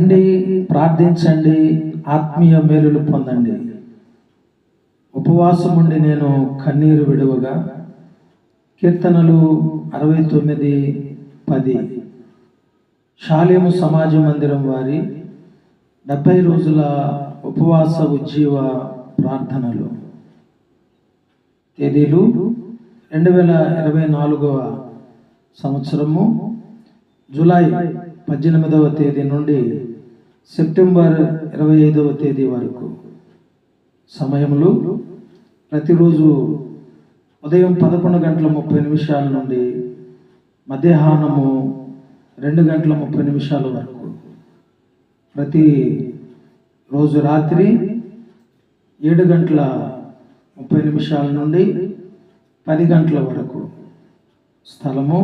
రండి ప్రార్థించండి ఆత్మీయ మేలులు పొందండి. ఉపవాసం ఉండి నేను కన్నీరు విడువగా కీర్తనలు అరవై తొమ్మిది పది. శాలేము సమాజ మందిరం వారి డెబ్బై రోజుల ఉపవాస ఉజ్జీవ ప్రార్థనలు. తేదీలు రెండు వేల ఇరవై నాలుగవ సంవత్సరము జూలై పద్దెనిమిదవ తేదీ నుండి సెప్టెంబర్ ఇరవై ఐదవ తేదీ వరకు. సమయంలో ప్రతిరోజు ఉదయం పదకొండు గంటల ముప్పై నిమిషాల నుండి మధ్యాహ్నము రెండు గంటల ముప్పై నిమిషాల వరకు. ప్రతి రోజు రాత్రి ఏడు గంటల ముప్పై నిమిషాల నుండి పది గంటల వరకు. స్థలము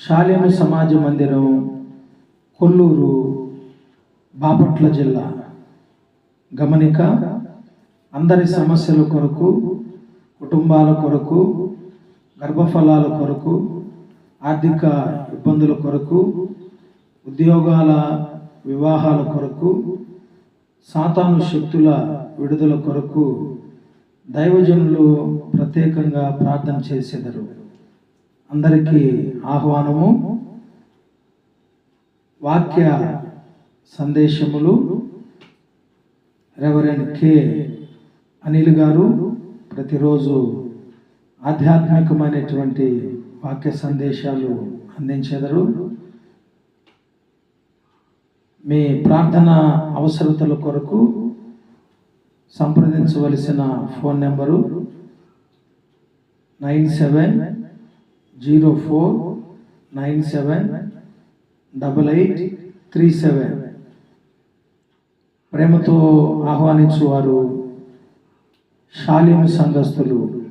శాలేము సమాజ మందిరం కొల్లూరు బాపట్ల జిల్లా. గమనిక అందరి సమస్యల కొరకు కుటుంబాల కొరకు గర్భఫలాల కొరకు ఆర్థిక ఇబ్బందుల కొరకు ఉద్యోగాల వివాహాల కొరకు సాతాను శక్తుల విడుదల కొరకు దైవజనులు ప్రత్యేకంగా ప్రార్థన చేసేదరు. అందరికీ ఆహ్వానము వాక్య సందేశములు. రెవరెండ్ కే. అనిల్ గారు ప్రతిరోజు ఆధ్యాత్మికమైనటువంటి వాక్య సందేశాలు అందించెదరు. మీ ప్రార్థన అవసరతల కొరకు సంప్రదించవలసిన phone number nine seven zero four nine seven double eight three seven. ప్రేమతో ఆహ్వానించువారు శాలిం సంఘస్థులు.